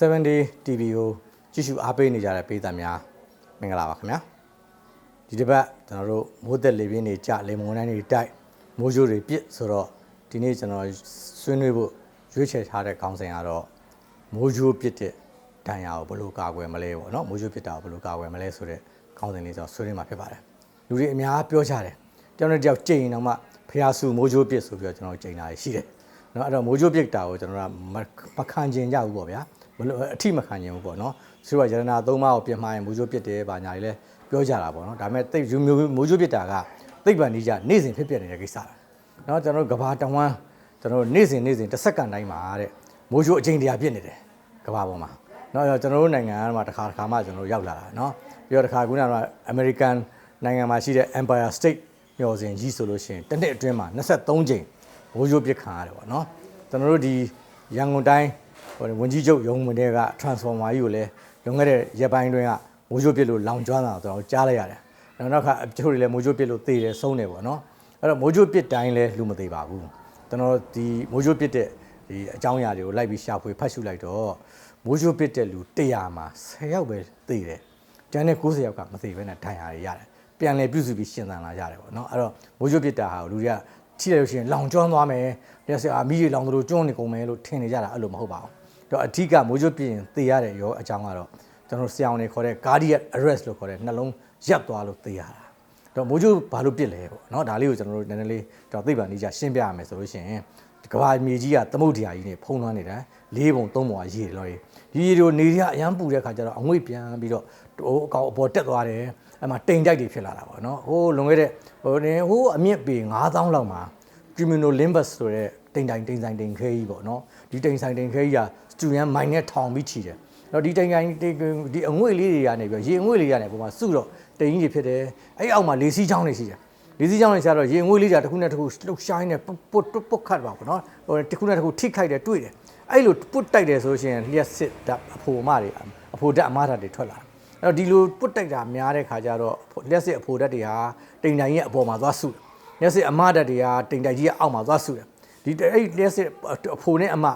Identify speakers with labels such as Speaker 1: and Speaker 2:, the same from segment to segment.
Speaker 1: 7 day TV ကိုကြည့်ရှုအားပေးနေကြတဲ့ပေးသက်များမင်္ဂလာပါခင်ဗျာဒီတစ်ပတ်ကျွန်တော်တို့မိုးသက်လေပြင်းတွေကြလေမုန်တိုင်းတွေတိုက်မိုးကြိုးတွေပြစ်ဆိုတော့ဒီနေ့ကျွန်တော်ဆွေးနွေးဖို့ရွေးချယ်ထားတဲ့ခေါင်းစဉ်ကတော့မိုးကြိုးပြစ်တဲ့ဒဏ်ရာကိုဘယ်လိုကာကွယ်မလဲပေါ့နော်မိုးကြိုးပြစ်တာကိုဘယ်လိုကာကွယ်မလဲဆိုတဲ့ခေါင်းစဉ်လေးကျွန်တော်ဆွေးနွေးမှာဖြစ်ပါတယ်လူတွေအများပြောကြတယ်တယောက်နဲ့တယောက်ကြိမ်တော့မှဖျားဆူမိုးကြိုးပြစ်ဆိုပြီးတော့ကျွန်တော်ကြိမ်တာရှိတယ်နော်အဲ့တော့မိုးကြိုးပြစ်တာကိုကျွန်တော်ကမခံကျင်ကြဘူးပေါ့ဗျာ ဘလို့အထိမခံရင်ဘူးပေါ့နော်သူကရတနာသုံးပါးကိုပြင်မှားရင်မူချိုးပစ်တယ်ဗာညာတွေလည်းပြောကြတာပေါ့နော်ဒါပေမဲ့တိတ်ယူမျိုးမူချိုးပစ်တာကသိပ္ပံကြီးကြနေ့စဉ်ဖြစ်ပြနေတဲ့ကိစ္စလားနော်ကျွန်တော်တို့ကဘာတဝမ်းကျွန်တော်တို့နေ့စဉ်နေ့စဉ်တစ်စက္ကန့်တိုင်းမှာတဲ့မူချိုးအချိန်တရာပြစ်နေတယ်ကဘာပေါ်မှာနော်အဲ့တော့ကျွန်တော်တို့နိုင်ငံကမှတစ်ခါတစ်ခါမှကျွန်တော်တို့ရောက်လာတာနော်ပြီးတော့တစ်ခါခုနကတော့ American နိုင်ငံမှာရှိတဲ့ Empire State မျော်စင်ကြီးဆိုလို့ရှိရင်တစ်နှစ်အတွင်းမှာ23ချိန်မိုးချိုးပစ်ခံရတယ်ပေါ့နော်ကျွန်တော်တို့ဒီ ရန်ကုန်တိုင်းဟိုဝန်ကြီးချုပ်ရုံးဝင်တဲ့က transformer ကြီးကိုလည်းလွန်ခဲ့တဲ့ရက်ပိုင်းတွင်းကမိုးချိုးပစ်လို့လောင်ကျွမ်းတာကျွန်တော်ကြားလိုက်ရတယ်။နောက်နောက်ခါတချို့တွေလည်းမိုးချိုးပစ်လို့သေတယ်ဆုံးတယ်ပေါ့နော်။အဲ့တော့မိုးချိုးပစ်တိုင်းလည်းလူမသေးပါဘူး။ကျွန်တော်ဒီမိုးချိုးပစ်တဲ့ဒီအကြောင်းအရာတွေကိုလိုက်ပြီးရှာဖွေဖတ်ရှုလိုက်တော့မိုးချိုးပစ်တဲ့လူ100မှာ10ယောက်ပဲသေတယ်။ကျန်တဲ့90ယောက်ကမသေဘဲနဲ့ဒဏ်ရာတွေရတယ်။ပြန်လည်ပြုစုပြီးရှင်းသန်လာရတယ်ပေါ့နော်။အဲ့တော့မိုးချိုးပစ်တာဟာလူတွေက ထိလိုက်လို့ရှိရင်လောင်ကျွမ်းသွားမယ်။လက်စအာမီးတွေလောင်သလိုကျွန်းနေကုန်မယ်လို့ထင်နေကြတာအဲ့လိုမဟုတ်ပါဘူး။တော့အဓိကမိုးချိုးပြင်သေရတဲ့ရောအကြောင်းကတော့ကျွန်တော်ဆရာဝန်တွေခေါ်တဲ့ cardiac arrest လို့ခေါ်တဲ့နှလုံးရပ်သွားလို့သေရတာတော့မိုးချိုးဘာလို့ပြစ်လဲပေါ့နော်ဒါလေးကိုကျွန်တော်တို့နည်းနည်းလေးတော့သိပ္ပံနည်းကြရှင်းပြရမယ်ဆိုလို့ရှိရင်ကဘာမြေကြီးကသမုဒ္ဒရာကြီးနေဖုံးလွှမ်းနေတာလေးပုံသုံးပုံကရေလော်တွေဒီရေတို့နေရအရန်ပူတဲ့ခါကျတော့အငွေ့ပြန်ပြီးတော့ဟိုအကောင်အပေါ်တက်သွားတယ် အဲ့မှာတိမ်တိုက်တွေဖြစ်လာတာပေါ့နော်ဟိုလွန်ခဲ့တဲ့ဟိုနေဟိုအမြင့်ပေ9000လောက်မှာ cumulonimbus ဆိုတဲ့တိမ်တိုင်တိမ်ဆိုင်တိမ်ခဲကြီးပေါ့နော်ဒီတိမ်ဆိုင်တိမ်ခဲကြီးကစတူရန်မိုင်နဲ့ထောင်ပြီးချီတယ်တော့ဒီတိမ်ဆိုင်ဒီအငွေ့လေးတွေကနေပြီးရေအငွေ့လေးကနေပုံမှာစုတော့တိမ်ကြီးတွေဖြစ်တယ်အဲ့အောက်မှာလေစီးချောင်းတွေရှိတယ်လေစီးချောင်းတွေရှာတော့ရေငွေ့လေးတွေတစ်ခုနဲ့တစ်ခုလှုပ်ရှားနေပုတ်ပုတ်ပုတ်ခတ်ပါပေါ့နော်ဟိုတစ်ခုနဲ့တစ်ခုထိခိုက်တယ်တွေ့တယ်အဲ့လိုပုတ်တိုက်တယ်ဆိုလို့ရှိရင်လျှက်စစ်ဓာတ်အဖိုမတွေအဖိုဓာတ်အမဓာတ်တွေထွက်လာတယ် အဲ့တော့ဒီလိုပုတ်တိုက်တာများတဲ့ခါကျတော့လျှက်စစ်အဖိုဓာတ်တွေဟာတိမ်တိုင်ရဲ့အပေါ်မှာသွားစုတယ်လျှက်စစ်အမဓာတ်တွေကတိမ်တိုင်ကြီးရဲ့အောက်မှာသွားစုတယ်ဒီအဲ့လျှက်စစ်အဖိုနဲ့အမ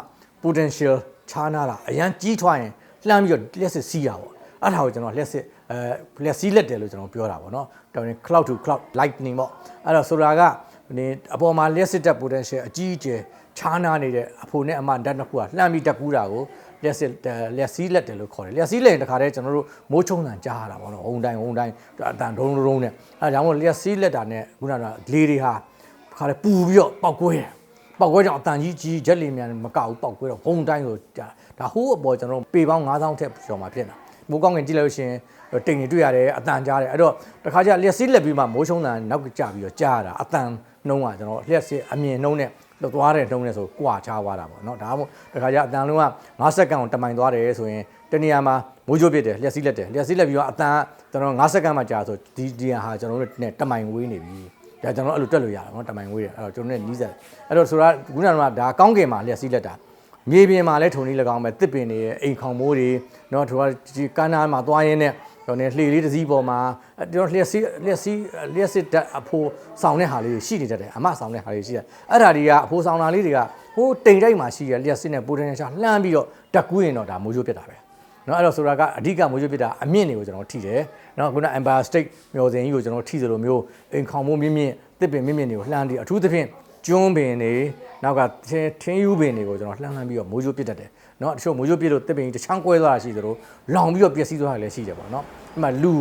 Speaker 1: potential ခြားနာတာအရန်ကြီးထွားရင်လှမ်းပြီးတော့လျှက်စစ်စီးတာပေါ့အဲ့ဒါကိုကျွန်တော်လျှက်စစ်အဲလျှက်စီးလက်တယ်လို့ကျွန်တော်ပြောတာပေါ့နော်တော်ရင် cloud to cloud lightning ပေါ့အဲ့တော့ဆိုတာကဒီအပေါ်မှာလျှက်စစ်တက် potential အကြီးအကျယ်ခြားနာနေတဲ့အဖိုနဲ့အမဓာတ်နှစ်ခုကလှမ်းပြီးတက်ကူးတာကို လျှက်စစ်လျှက်စီးလက်တယ်လို့ခေါ်တယ်လျှက်စီးလက်ရင်တခါတည်းကျွန်တော်တို့မိုးချုံတန်ကြားရတာပေါ့နော်ဟုံတိုင်းဟုံတိုင်းအတန်ဒုံဒုံနဲ့အဲဒါကြောင့်မို့လျှက်စီးလက်တာနဲ့ခုနကလေတွေဟာခါလေပူပြီးတော့ပောက်ကွဲတယ်ပောက်ကွဲကြောင့်အတန်ကြီးကြီးဂျက်လီမြန်မကောက်ဘူးပောက်ကွဲတော့ဘုံတိုင်းဆိုဒါဟိုးအပေါ်ကျွန်တော်ပေပေါင်း9000ထက်ကျော်မှာဖြစ်တာမိုးကောင်းကင်ကြည့်လို့ရှိရင် တိမ်တွေတွေ့ရတယ်အတန်ကြားတယ်အဲ့တော့တခါကျလျှက်စီးလက်ပြီးမှမိုးချုံတန်နောက်ကြပြီးတော့ကြားရတာအတန်နှုံးကကျွန်တော်လျှက်စီးအမြင်နှုံးနဲ့လွတ်သွားတဲ့နှုံးနဲ့ဆိုကွာချသွားတာပေါ့နော်ဒါမှမဟုတ်တခါကျအတန်လုံးက9စက္ကန့်ကိုတမိုင်သွားတယ်ဆိုရင်တနေရာမှာမိုးချိုးပြစ်တယ်လျှက်စီးလက်တယ်လျှက်စီးလက်ပြီးတော့အတန်ကျွန်တော်9စက္ကန့်မှကြာဆိုဒီဒီဟာကျွန်တော်တို့နဲ့တမိုင်ဝေးနေပြီဒါကျွန်တော်အဲ့လိုတက်လို့ရတာနော်တမိုင်ဝေးတယ်အဲ့တော့ကျွန်တော်နဲ့နီးစပ်အဲ့တော့ဆိုတာခုနကဒါကောင်းကင်မှာလျှက်စီးလက်တာမြေပြင်မှာလည်းထုံနေ၎င်းပဲတစ်ပင်တွေအိမ်ခေါင်မိုးတွေနော်သူကဒီကန်းနာမှာသွားရင်းနဲ့ ကျွန်တော်လှေလေးတစ်စီးပေါ်မှာကျွန်တော်လျှက်စီးလျှက်စီးလျှက်စစ်ဓာတ်အဖိုးဆောင်တဲ့ဟာလေးရှိနေတတ်တယ်အမဆောင်တဲ့ဟာလေးရှိတယ်အဲ့ဒါတွေကအဖိုးဆောင်တာလေးတွေကဟိုးတိမ်တိုက်မှာရှိရလျှက်စစ်နဲ့ပိုတန်ရှာလှမ်းပြီးတော့ဓာတ်ကူးရင်တော့ဒါမိုးရိုးဖြစ်တာပဲနော်အဲ့တော့ဆိုတာကအဓိကမိုးရိုးဖြစ်တာအမြင့်တွေကိုကျွန်တော်ထိတယ်နော်ခုန Empire State မျိုးစင်ကြီးကိုကျွန်တော်ထိသလိုမျိုးအိမ်ခေါင်မိုးမြင့်မြင့်တစ်ပင်မြင့်မြင့်တွေကိုလှမ်းပြီးအထူးသဖြင့် ကျွန်းပင်တွေနောက်ကထင်းယူပင်တွေကိုကျွန်တော်လှမ်းလှမ်းပြီးတော့မိုးချိုးပစ်တတ်တယ်เนาะတချို့မိုးချိုးပစ်လို့တစ်ပင်ကြီးတစ်ချမ်းကွဲသွားတာရှိသလိုလောင်ပြီးတော့ပျက်စီးသွားတာလည်းရှိတယ်ပေါ့เนาะဒီမှာလူ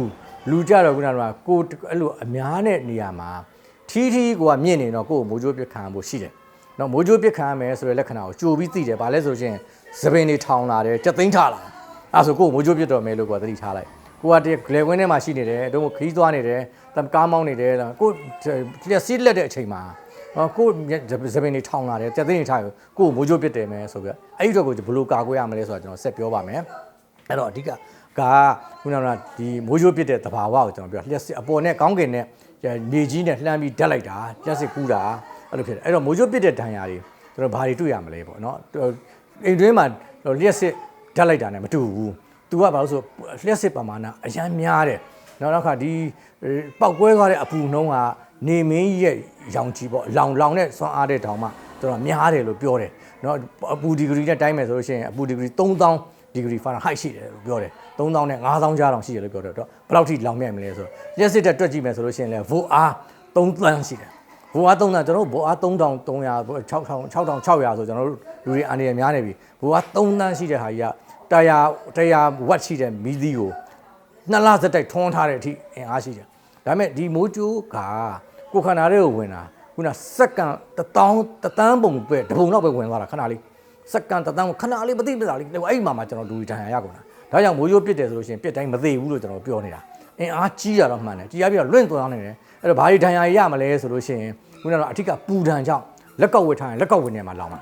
Speaker 1: လူကြတော့ခုနကကိုအဲ့လိုအများနဲ့နေရာမှာထီးထီးကိုကမြင့်နေတော့ကိုယ်မိုးချိုးပစ်ခံဖို့ရှိတယ်เนาะမိုးချိုးပစ်ခံရမယ်ဆိုတဲ့လက္ခဏာကိုကြိုပြီးသိတယ်ဗာလဲဆိုရင်သပင်တွေထောင်လာတယ်ကြက်သိန်းထလာအဲ့ဆိုကိုယ်မိုးချိုးပစ်တော့မယ်လို့ကိုယ်သတိထားလိုက်ကိုကတည်းကလေကွင်းထဲမှာရှိနေတယ်တို့ခီးသွားနေတယ်ကားမောင်းနေတယ်ကိုလျက်စီးလက်တဲ့အချိန်မှာအော် ကိုဇပင်တွေထောင်လာတယ်ကြက်သိန်းတွေထားကိုမိုးချိုးပစ်တယ်မယ်ဆိုပြီးအဲ့ဒီတော့ကိုဘယ်လိုကာကွယ်ရမလဲဆိုတာကျွန်တော်ဆက်ပြောပါမယ်အဲ့တော့အဓိကကခုနကဒီမိုးချိုးပစ်တဲ့သဘာဝကိုကျွန်တော်ပြောလျက်စစ်အပေါ်နဲ့ကောင်းကင်နဲ့မြေကြီးနဲ့လှမ်းပြီးဓာတ်လိုက်တာလျက်စစ်ကူးတာအဲ့လိုဖြစ်တယ်အဲ့တော့မိုးချိုးပစ်တဲ့ဒဏ်ရာတွေကျွန်တော်ဘာတွေတွေ့ရမလဲပေါ့နော်အိမ်တွင်းမှာလျက်စစ်ဓာတ်လိုက်တာနဲ့မတူဘူးသူကဘာလို့ဆိုလျှက်စစ်ပမာဏအရန်များတယ်နောက်တော့ခါဒီပောက်ကွဲသွားတဲ့အပူနှုံးက နေမင်းကြီးရဲ့ရောင်ချီပေါ့လောင်လောင်နဲ့ဆွမ်းအားတဲ့တောင်မှတော်တော်များတယ်လို့ပြောတယ်เนาะအပူဒီဂရီနဲ့တိုင်းမယ်ဆိုလို့ရှိရင်အပူဒီဂရီ3000 ဒီဂရီဖာဟိုက်ရှိတယ်လို့ပြောတယ်3000နဲ့5000ကြားတောင်ရှိတယ်လို့ပြောတယ်တော့ဘယ်လောက်ထိလောင်မြိုက်မလဲဆိုတော့ရက်စစ်တက်တွက်ကြည့်မယ်ဆိုလို့ရှိရင်လည်း vote အား3သန်းရှိတယ် ဘိုးအား3တန်းကျွန်တော်တို့ဘိုးအား3300 6000 6600ဆိုကျွန်တော်တို့လူတွေအနေနဲ့များနေပြီဘိုးအား3တန်းရှိတဲ့ဟာကြီးကတရားတရားဝတ်ရှိတဲ့မီးသီးကိုနှစ်လစက်တိုက်ထွန်းထားတဲ့အထိအင်အားရှိတယ်ဒါပေမဲ့ဒီမိုးကျိုးက ကိုခန္ဓာတွေကိုဝင်တာခုနစက္ကန့်1000တသန်းပုံပဲတပုံတော့ပဲဝင်သွားတာခဏလေးစက္ကန့်တသန်းခဏလေးမသိမသာလေးအဲ့ဒီမှာမှကျွန်တော်ဒူရီတန်ရရကုန်တာဒါကြောင့်မိုးကျိုးပြစ်တယ်ဆိုလို့ရှိရင်ပြစ်တိုင်းမသေးဘူးလို့ကျွန်တော်ပြောနေတာအင်အားကြီးရတော့မှန်တယ်ကြီးရပြီးတော့လွင့်သွားနေတယ်အဲ့တော့ဘာဒီဒဏ်ရာရမလဲဆိုလို့ရှိရင်ခုနကတော့အထက်ကပူဒဏ်ကြောင့်လက်ကောက်ဝတ်ထားရင်လက်ကောက်ဝတ်နေမှာလောင်မှာ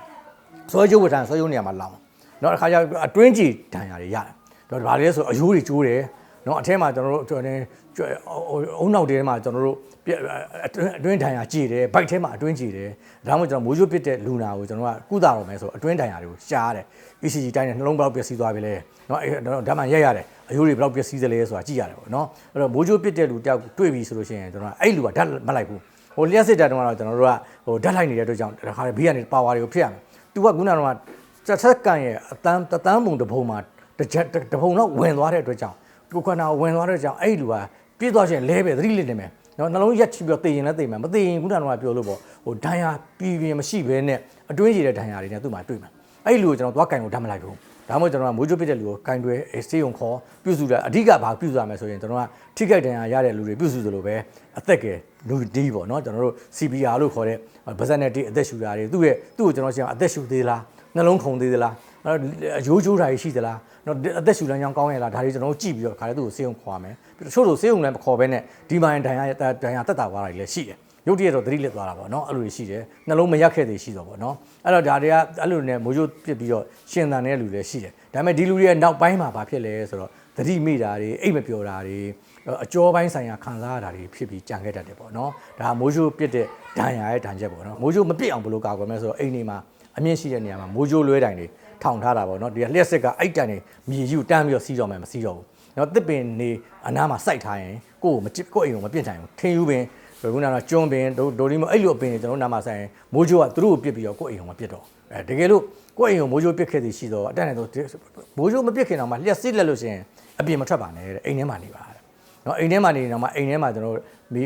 Speaker 1: ဆွဲကြိုးဝတ်ထားရင်ဆွဲကြိုးနေမှာလောင်မှာနောက်တစ်ခါကျအတွင်းကြီးဒဏ်ရာတွေရတယ်တော့ဘာလဲဆိုအယိုးတွေကျိုးတယ် နော်အထဲမှာကျွန်တော်တို့ကျွန်တော်အုံနောက်ထဲမှာကျွန်တော်တို့အတွင်းဒဏ်ရာကြည်တယ်ဘိုက်ထဲမှာအတွင်းကြည်တယ်ဒါမှမဟုတ်ကျွန်တော်မိုးချိုးပစ်တဲ့လူနာကိုကျွန်တော်ကကုသတော့မယ်ဆိုအတွင်းဒဏ်ရာတွေကိုရှားတယ် ECG တိုင်းနဲ့နှလုံးဘယ်လောက်ပျက်စီးသွားပြီလဲနော်အဲဓာတ်မှန်ရက်ရတယ်အယိုးတွေဘယ်လောက်ပျက်စီးသလဲဆိုတာကြည့်ရတယ်ပေါ့နော်အဲ့တော့မိုးချိုးပစ်တဲ့လူတယောက်တွေ့ပြီဆိုလို့ရှိရင်ကျွန်တော်ကအဲ့လူကဓာတ်မလိုက်ဘူးဟိုလျှက်စစ်တဲ့တုန်းကတော့ကျွန်တော်တို့ကဟိုဓာတ်လိုက်နေတဲ့အတွက်ကြောင့်တခါလေဘေးကနေပါဝါတွေကိုဖြစ်ရမယ်သူကခုနကတော့တစ်ဆက်ကန်ရဲ့အတန်းတန်းပုံတစ်ပုံမှာတစ်ချက်တစ်ပုံတော့ဝင်သွားတဲ့အတွက်ကြောင့် ကိုခန္ဓာဝင်သွားတဲ့ကြောင့်အဲ့လူကပြည့်သွားခြင်းလဲပဲသတိလစ်နေမယ်နော်နှလုံးရက်ချပြီးတော့သိရင်လည်းသိမယ်မသိရင်ခုနကတော့ပြောလို့ပေါ့ဟိုဒဏ်ရာပြည်ပြင်းမရှိဘဲနဲ့အတွင်းရည်တဲ့ဒဏ်ရာတွေနဲ့သူ့မှာတွေ့မှာအဲ့လူကိုကျွန်တော်သွားကင်ကိုဓာတ်မလိုက်ဘူးဒါမှမဟုတ်ကျွန်တော်ကမိုးချိုးပစ်တဲ့လူကိုကင်တွဲစေးုံခေါ်ပြုစုတယ်အဓိကဘာပြုစုရမယ်ဆိုရင်ကျွန်တော်ကထိခိုက်ဒဏ်ရာရတဲ့လူတွေပြုစုသလိုပဲအသက်ကယ်လူဒီပေါ့နော်ကျွန်တော်တို့ CPR လို့ခေါ်တဲ့ဗဇက်နဲ့တီအသက်ရှူတာတွေသူ့ရဲ့သူ့ကိုကျွန်တော်ရှင်းအောင်အသက်ရှူသေးလားနှလုံးခုန်သေးသလားအယိုးကျိုးတာရှိသလား နော်အသက်ရှူလမ်းကြောင်းကောင်းရဲ့လားဒါတွေကျွန်တော်တို့ကြည့်ပြီးတော့ခါလေးသူ့ကိုစေးုံခေါ်ရမယ်တချို့ဆိုစေးုံလည်းမခေါ်ဘဲနဲ့ဒီမိုင်းဒဏ်ရာဒဏ်ရာတက်တာသွားတာတွေလည်းရှိတယ်ရုပ်တရက်တော့သတိလစ်သွားတာပေါ့နော်အဲ့လိုရှိတယ်နှလုံးမရက်ခဲ့သေးရှိတော့ပေါ့နော်အဲ့တော့ဒါတွေကအဲ့လိုနဲ့မိုးချိုးပြစ်ပြီးတော့ရှင်သန်တဲ့လူတွေရှိတယ်ဒါပေမဲ့ဒီလူတွေရဲ့နောက်ပိုင်းမှာဘာဖြစ်လဲဆိုတော့သတိမိတာတွေအိတ်မပျော်တာတွေ အကျော်ပိုင်းဆိုင်ရာခံစားရတာတွေဖြစ်ပြီးကြံခဲ့တတ်တယ်ပေါ့နော်ဒါမိုးချိုးပြစ်တဲ့ဒဏ်ရာရဲ့ဒဏ်ချက်ပေါ့နော်မိုးချိုးမပြစ်အောင်ဘယ်လိုကာကွယ်မလဲဆိုတော့အိမ်နေမှာအမြင့်ရှိတဲ့နေရာမှာမိုးချိုးလွဲတိုင်တွေထောင်ထားတာပေါ့နော်ဒီလျှက်စစ်ကအိတ်တိုင်တွေမြေကြီးကိုတန်းပြီးတော့စီးတော့မယ်မစီးတော့ဘူးနော်တစ်ပင်နေအနားမှာစိုက်ထားရင်ကိုယ့်ကိုမကြည့်ကိုယ့်အိမ်ကိုမပြစ်နိုင်ဘူးထင်းယူပင်ခုနကတော့ကျွန်းပင်ဒိုဒိုဒီမအဲ့လိုအပင်တွေကျွန်တော်နားမှာဆိုင်မိုးချိုးကသူတို့ကိုပြစ်ပြီးတော့ကိုယ့်အိမ်ကိုမပြစ်တော့အဲတကယ်လို့ကိုယ့်အိမ်ကိုမိုးချိုးပြစ်ခဲ့သည်ရှိတော့အတက်နဲ့တော့မိုးချိုးမပြစ်ခင်တော့မှလျှက်စစ်လက်လို့ရှိရင်အပြင်မထွက်ပါနဲ့တဲ့အိမ်ထဲမှာနေပါတဲ့ နော်အိမ်ထဲမှာနေတော့မှအိမ်ထဲမှာကျွန်တော်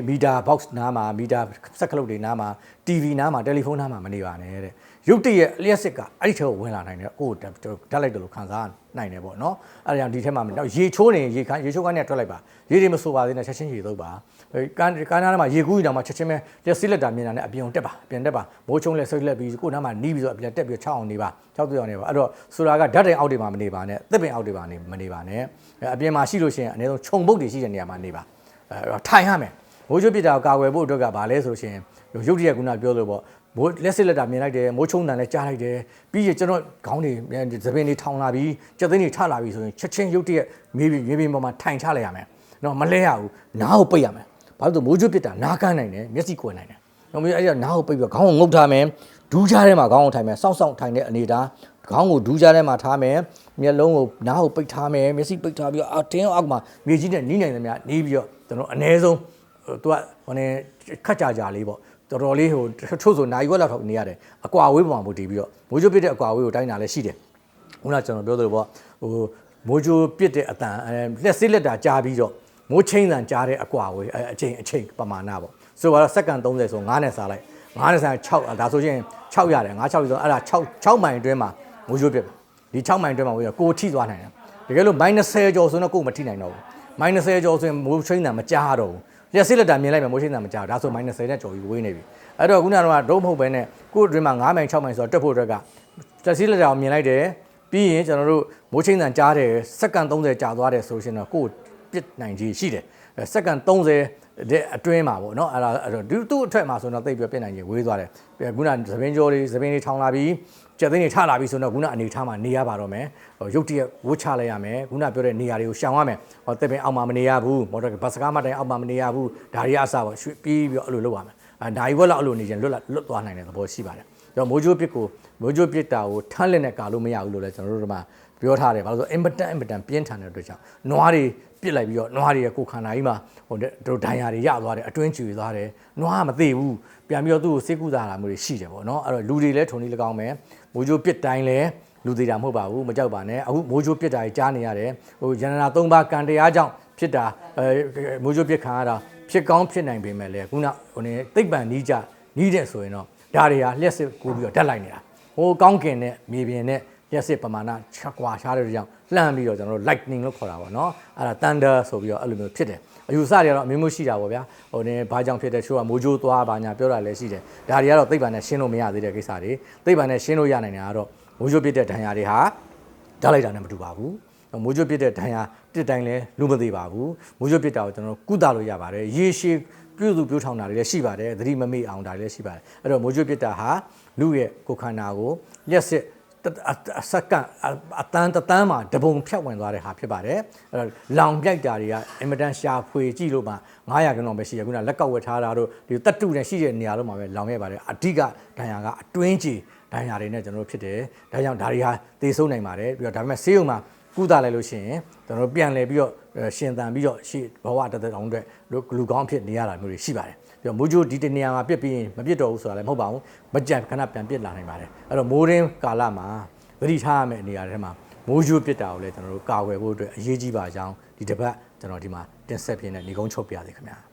Speaker 1: မီတာ box နားမှာမီတာစက်ကလုတ်တွေနားမှာ TV နားမှာတယ်လီဖုန်းနားမှာမနေပါနဲ့တဲ့ ရုပ်တရက်လျှက်စစ်ကအဲ့ဒီထဲကိုဝင်လာနိုင်တယ်ကိုယ်ဓာတ်လိုက်တယ်လို့ခံစားနိုင်တယ်ပေါ့နော်အဲ့ဒါကြောင့်ဒီထဲမှာတော့ရေချိုးနေရေခမ်းရေချိုးခမ်းနဲ့ထွက်လိုက်ပါရေတွေမဆိုပါသေးနဲ့ချက်ချင်းရေသုံးပါကန်းကန်းနားမှာရေကူးနေတာမှာချက်ချင်းပဲလျှက်စစ်လက်တာမြင်တာနဲ့အပြင်တက်ပါအပြင်တက်ပါမိုးချုံလက်ဆိတ်လက်ပြီးကိုယ်နားမှာနီးပြီးတော့အပြင်တက်ပြီးချောင်းအောင်နေပါချောက်သွေးအောင်နေပါအဲ့တော့ဆိုတာကဓာတ်တိုင်အောက်တွေမှာမနေပါနဲ့သစ်ပင်အောက်တွေမှာနေမနေပါနဲ့အပြင်မှာရှိလို့ရှိရင်အနည်းဆုံးခြုံပုတ်တွေရှိတဲ့နေရာမှာနေပါအဲထိုင်ရမယ်မိုးချိုးပြစ်တာကိုကာကွယ်ဖို့အတွက်ကဘာလဲဆိုရှင်ရုပ်တရက်ကုနာပြောလို့ပေါ့ မိုးလက်စစ်လက်တာမြင်လိုက်တယ်မိုးချုံတန်လည်းကြားလိုက်တယ်ပြီးရင်ကျွန်တော်ခေါင်းတွေသပင်တွေထောင်လာပြီးကြက်သိန်းတွေထလာပြီးဆိုရင်ချက်ချင်းရုပ်တရက်မြေပြင်မြေပြင်ပေါ်မှာထိုင်ချလိုက်ရမယ်နော်မလဲရဘူးနားကိုပိတ်ရမယ်ဘာလို့လဲမိုးချိုးပြစ်တာနားကန်းနိုင်တယ်မျက်စိကွယ်နိုင်တယ်နော်မင်းအဲ့ဒါနားကိုပိတ်ပြီးခေါင်းကိုငုတ်ထားမယ်ဒူးကြားထဲမှာခေါင်းကိုထိုင်မယ်စောင့်စောင့်ထိုင်တဲ့အနေထားခေါင်းကိုဒူးကြားထဲမှာထားမယ်မျက်လုံးကိုနားကိုပိတ်ထားမယ်မျက်စိပိတ်ထားပြီးတော့အတင်းအောက်မှာမြေကြီးနဲ့နီးနိုင်သမျှနီးပြီးတော့ကျွန်တော်အ ਨੇ ဆုံးသူကဟိုနေခက်ကြကြလေးပေါ့ တော်တော်လေးဟိုချို့ဆိုနိုင်ရွက်လောက်ထောက်နေရတယ်အကွာဝေးပေါ်မှာပို့တည်ပြီးတော့မိုးချိုးပစ်တဲ့အကွာဝေးကိုတိုင်းတာလည်းရှိတယ်ခုနကကျွန်တော်ပြောသလိုပေါ့ဟိုမိုးချိုးပစ်တဲ့အတန်အဲလက်စစ်လက်တာကြားပြီးတော့မိုးချင်းတန်ကြားတဲ့အကွာဝေးအချိန်အချိန်ပမာဏပေါ့ဆိုတော့စက္ကန့်30ဆို9နဲ့စားလိုက်9နဲ့စား6ဒါဆိုရင်6ရတယ်9 6ဆိုအဲ့ဒါ6 6မိုင်အတွင်းမှာမိုးချိုးပစ်ဒီ6မိုင်အတွင်းမှာဝေးကိုထိသွားနိုင်တယ်တကယ်လို့ -30 ကျော်ဆိုတော့ကိုယ်မထိနိုင်တော့ဘူး -30 ကျော်ဆိုရင်မိုးချင်းတန်မကြားတော့ဘူး လျှက်စစ်လက်တာမြင်လိုက်မယ်မိုးချင်းတန်မကြားဒါဆို -30 နဲ့ကျော်ပြီးဝေးနေပြီအဲ့တော့ခုနကတော့ဒုံးမဟုတ်ပဲနဲ့ကိုယ့်အတွင်းမှာ9မိုင်6မိုင်ဆိုတော့တက်ဖို့အတွက်ကလျှက်စစ်လက်တာကိုမြင်လိုက်တယ်ပြီးရင်ကျွန်တော်တို့မိုးချင်းတန်ကြားတယ်စက္ကန့်30ကြာသွားတယ်ဆိုရှင်တော့ကိုယ်ပြစ်နိုင်ကြီးရှိတယ်စက္ကန့်30 တဲ့အတွင်းမှာပေါ့နော်အဲ့ဒါအဲ့တော့ဒီသူ့အထက်မှာဆိုတော့တိတ်ပြပြစ်နိုင်ကြီးဝေးသွားတယ်ခုနသပင်းကြောလေးသပင်းလေးထောင်လာပြီးကြက်သိန်းတွေထလာပြီဆိုတော့ခုနအနေထားမှာနေရပါတော့မယ်ရုပ်တရက်ဝှချလိုက်ရမယ်ခုနပြောတဲ့နေရာတွေကိုရှောင်ရမယ်ဟောတက်ပင်အောက်မှာမနေရဘူးမော်တော်ဘတ်စကားမတိုင်အောက်မှာမနေရဘူးဒါတွေအဆပါရွှေ့ပြီးပြီးတော့အဲ့လိုလုပ်ရမယ်အဲဒါကြီးဘက်လောက်အဲ့လိုနေရင်လွတ်လွတ်သွားနိုင်တဲ့သဘောရှိပါတယ်ကျွန်တော်မိုးချိုးပစ်ကိုမိုးချိုးပစ်တာကိုထမ်းလက်နဲ့ကာလို့မရဘူးလို့လည်းကျွန်တော်တို့ကမှ ပြောထားတယ်ဘာလို့ဆိုအင်ပတန်အင်ပတန်ပြင်းထန်တဲ့အတွက်ကြောင့်နွားတွေပြစ်လိုက်ပြီးတော့နွားတွေရဲ့ကိုခန္ဓာကြီးမှာဟိုတို့ဒဏ်ရာတွေရသွားတယ်အတွင်းကျူသွားတယ်နွားကမသေးဘူးပြန်ပြီးတော့သူ့ကိုစိတ်ကူးတာလာမျိုးတွေရှိတယ်ပေါ့နော်အဲ့တော့လူတွေလည်းထုံနေလကောင်းမယ်မိုးချိုးပစ်တိုင်းလည်းလူသေးတာမဟုတ်ပါဘူးမကြောက်ပါနဲ့အခုမိုးချိုးပြစ်တာကြီးကြားနေရတယ်ဟိုရန်နာ၃ပါးကံတရားကြောင့်ဖြစ်တာအဲမိုးချိုးပြစ်ခံရတာဖြစ်ကောင်းဖြစ်နိုင်ပေမဲ့လည်းခုနဟိုနေသိပ္ပံနီးကြနီးတဲ့ဆိုရင်တော့ဒါတွေဟာလျှက်စစ်ကူပြီးတော့ဓာတ်လိုက်နေတာဟိုကောင်းကင်နဲ့မြေပြင်နဲ့ ရက်စစ်ပမာဏချကွာရှားတဲ့ကြောင့်လှမ်းပြီးတော့ကျွန်တော်တို့ lightning လို့ခေါ်တာပေါ့နော်အဲ့ဒါ thunder ဆိုပြီးတော့အဲ့လိုမျိုးဖြစ်တယ်အယူဆတွေကတော့အမျိုးမျိုးရှိတာပေါ့ဗျာဟိုနည်းဘာကြောင့်ဖြစ်တဲ့ချို့ကမိုးကြိုးသွားဘာညာပြောတာလည်းရှိတယ်ဒါတွေကတော့သိပ္ပံနဲ့ရှင်းလို့မရသေးတဲ့ကိစ္စတွေသိပ္ပံနဲ့ရှင်းလို့ရနိုင်တာကတော့မိုးကြိုးပြစ်တဲ့ဒဏ်ရာတွေဟာဓာတ်လိုက်တာနဲ့မတူပါဘူးမိုးကြိုးပြစ်တဲ့ဒဏ်ရာတစ်တိုင်းလည်းလူမသေးပါဘူးမိုးကြိုးပြစ်တာကိုကျွန်တော်ကုသလို့ရပါတယ်ရေရှည်ပြုစုပြုထောင်တာတွေလည်းရှိပါတယ်သတိမမေ့အောင်ဒါတွေလည်းရှိပါတယ်အဲ့တော့မိုးကြိုးပြစ်တာဟာလူရဲ့ကိုယ်ခန္ဓာကိုလျှက်စစ် အစက္ကန့်အတန်းတတန်းမှာတပုံဖြတ်ဝင်သွားတဲ့ဟာဖြစ်ပါတယ်အဲ့တော့လောင်ပြိုက်တာတွေကအင်မတန်ရှာဖွေကြည့်လို့မှ900ခန်းတော့ပဲရှိရခုနလက်ကောက်ဝက်ထားတာတို့ဒီတတုနဲ့ရှိတဲ့နေရာတို့မှာပဲလောင်ခဲ့ပါတယ်အဓိကဒဏ်ရာကအတွင်းကြီးဒဏ်ရာတွေနဲ့ကျွန်တော်တို့ဖြစ်တယ်ဒါကြောင့်ဒါတွေဟာသေဆုံးနိုင်ပါတယ်ပြီးတော့ဒါပေမဲ့ဆေးရုံမှာကုသလိုက်လို့ရှိရင်ကျွန်တော်တို့ပြန်လဲပြီးတော့ရှင်သန်ပြီးတော့ရှေ့ဘဝတစ်သက်အောင်အတွက်လူကောင်းဖြစ်နေရတာမျိုးတွေရှိပါတယ် ပြီးတော့မိုးကြိုးဒီတနေရာမှာပြစ်ပြီးရင်မပြစ်တော့ဘူးဆိုတာလည်းမဟုတ်ပါဘူးမကြံခဏပြန်ပြစ်လာနိုင်ပါတယ်အဲ့တော့မိုးရင်းကာလမှာသတိထားရမယ့်နေရာတွေထဲမှာမိုးကြိုးပြစ်တာကိုလည်းကျွန်တော်တို့ကာဝယ်ဖို့အတွက်အရေးကြီးပါကြောင်းဒီတစ်ပတ်ကျွန်တော်ဒီမှာတင်ဆက်ပြနေနေကုန်းချုပ်ပြရစေခင်ဗျာ